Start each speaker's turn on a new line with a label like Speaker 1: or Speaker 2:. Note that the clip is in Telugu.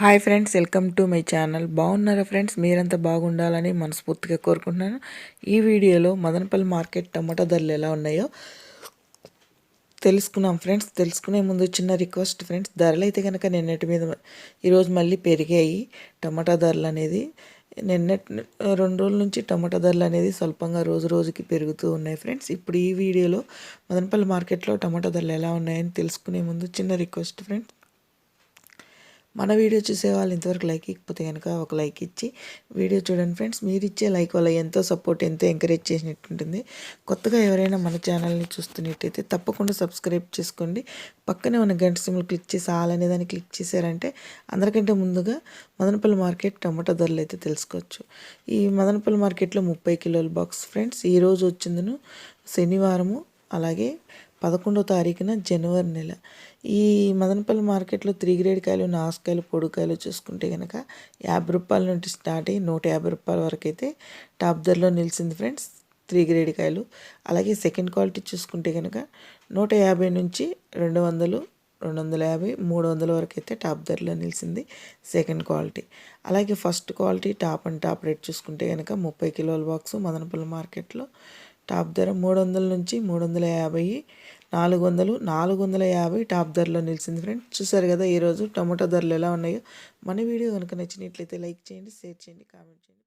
Speaker 1: Hi friends welcome to my channel. బాగున్నారా ఫ్రెండ్స్? మీరంతా బాగుండాలని మనస్ఫూర్తిగా కోరుకుంటున్నాను. ఈ వీడియోలో మదనపల్లి మార్కెట్ టమాటా ధరలు ఎలా ఉన్నాయో తెలుసుకున్నాం ఫ్రెండ్స్. తెలుసుకునే ముందు చిన్న రిక్వెస్ట్ ఫ్రెండ్స్ ధరలు అయితే కనుక నిన్నటి మీద ఈరోజు మళ్ళీ పెరిగాయి. టమాటా ధరలు అనేది నిన్న రెండు రోజుల నుంచి టమాటా ధరలు అనేది స్వల్పంగా రోజు రోజుకి పెరుగుతూ ఉన్నాయి ఫ్రెండ్స్. ఇప్పుడు ఈ వీడియోలో మదనపల్లి మార్కెట్లో టమాటా ధరలు ఎలా ఉన్నాయని తెలుసుకునే ముందు చిన్న రిక్వెస్ట్ ఫ్రెండ్స్. మన వీడియో చూసే వాళ్ళు ఇంతవరకు లైక్ ఇకపోతే కనుక ఒక లైక్ ఇచ్చి వీడియో చూడండి ఫ్రెండ్స్. మీరు ఇచ్చే లైక్ వల్ల ఎంతో సపోర్ట్ ఎంతో ఎంకరేజ్ చేసినట్టుంటుంది కొత్తగా ఎవరైనా మన ఛానల్ని చూస్తున్నట్టయితే తప్పకుండా సబ్స్క్రైబ్ చేసుకోండి. పక్కనే ఉన్న గంట సిమ్లు క్లిక్ చేసి ఆల్ అనే దాన్ని క్లిక్ చేశారంటే అందరికంటే ముందుగా మదనపల్లి మార్కెట్ టమాటా ధరలు అయితే తెలుసుకోవచ్చు. ఈ మదనపల్లి మార్కెట్లో ముప్పై కిలోల బాక్స్ ఫ్రెండ్స్. ఈరోజు వచ్చిందను శనివారము అలాగే పదకొండో తారీఖున జనవరి నెల. ఈ మదనపల్లి మార్కెట్లో త్రీ గ్రేడ్ కాయలు నాసుకాయలు పొడుకాయలు చూసుకుంటే కనుక యాభై రూపాయల నుండి స్టార్ట్ అయ్యి నూట యాభై రూపాయల వరకు అయితే టాప్ ధరలో నిలిచింది ఫ్రెండ్స్ త్రీ గ్రేడ్ కాయలు. అలాగే సెకండ్ క్వాలిటీ చూసుకుంటే కనుక నూట యాభై నుంచి రెండు వందలు రెండు వందల యాభై మూడు వందల వరకు అయితే టాప్ ధరలో నిలిచింది సెకండ్ క్వాలిటీ. అలాగే first quality top and top rate చూసుకుంటే కనుక ముప్పై కిలోల బాక్స్ మదనపల్లి మార్కెట్లో టాప్ ధర మూడు వందల నుంచి మూడు వందల యాభై నాలుగు వందలు నాలుగు వందల యాభై టాప్ ధరలో నిలిచింది ఫ్రెండ్స్. చూసారు కదా ఈరోజు టమాటో ధరలు ఎలా ఉన్నాయో. మన వీడియో కనుక నచ్చినట్లయితే లైక్ చేయండి షేర్ చేయండి కామెంట్ చేయండి.